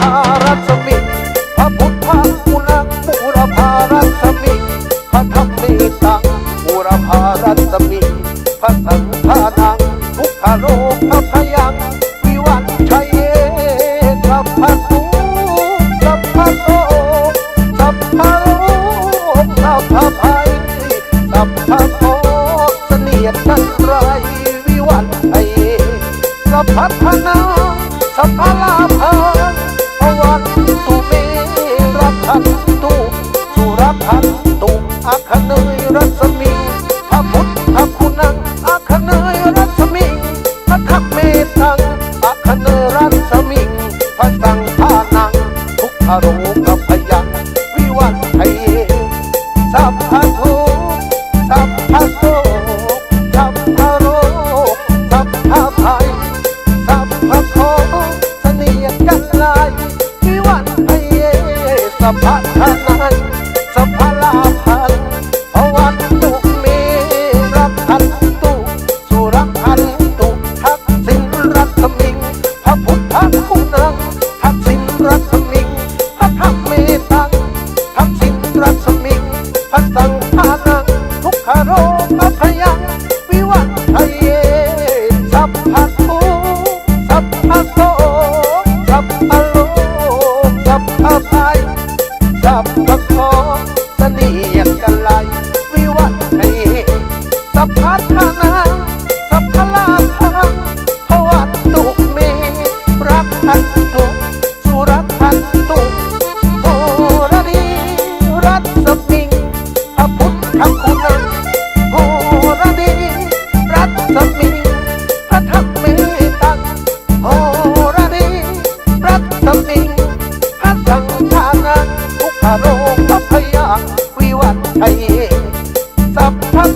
ธารัศมีพระพุทธมุนักบูรพารัศมีพระธรรมีสังบูรพารัศมีพระสังฆานังทุกขโลกพยังวิวัฒชัยเยสัพพะสุสัพพะโตสัพพโลสัพพะภัยสัพพะโตเสนียดทันไรวิวัฒชัยสัพพะธนาสัพพะลาภ สัพพะทุกสัพพะโศกสัพพะโรคสัพพะภัยสัพโคสนียกันลายวิวัฒน์เสัพพะนัน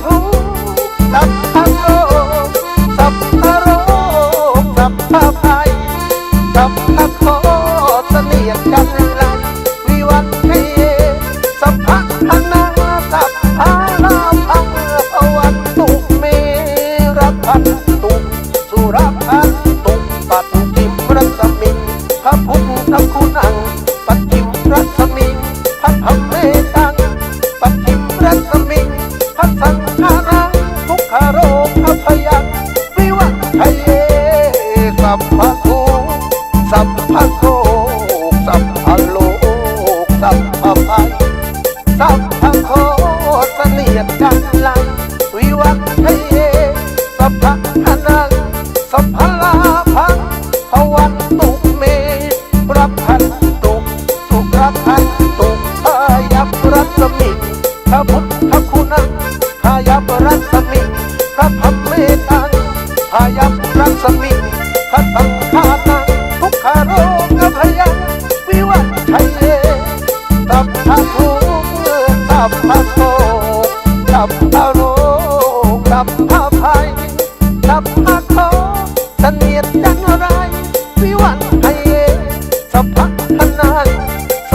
Oh. สัพพโลกสัพพภัยสัพพโคสเนียดกันไลวิวัฒเยสัพพอนังสัพพลาภังวันตุเมรับ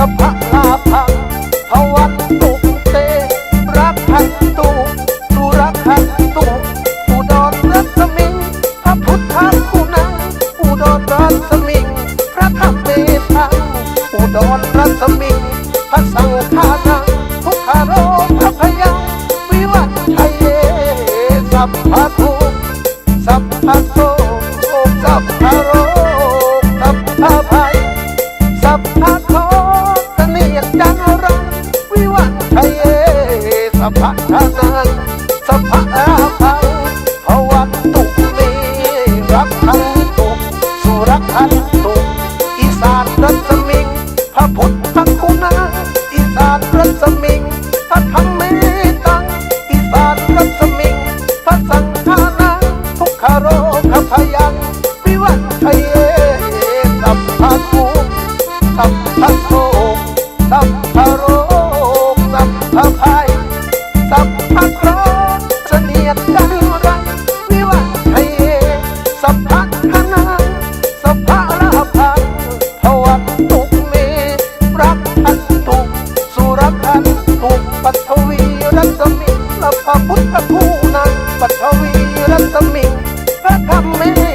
สภาพังภวัตตุเต รักขันตุตุรักขันตุอุดรรัศมิงพระพุทธคุณังอุดรรัศมิง พระธรรมเมธังอุดรรัศมิง พระสังฆานังทุกขารพระพยัวิวัฒชัยเยสัพพะทุสัพพะโตสัพพะโรสัพพ นรังวิวัฒน์ชัยสัพพะนังสัพพะ தம்பி தம்பி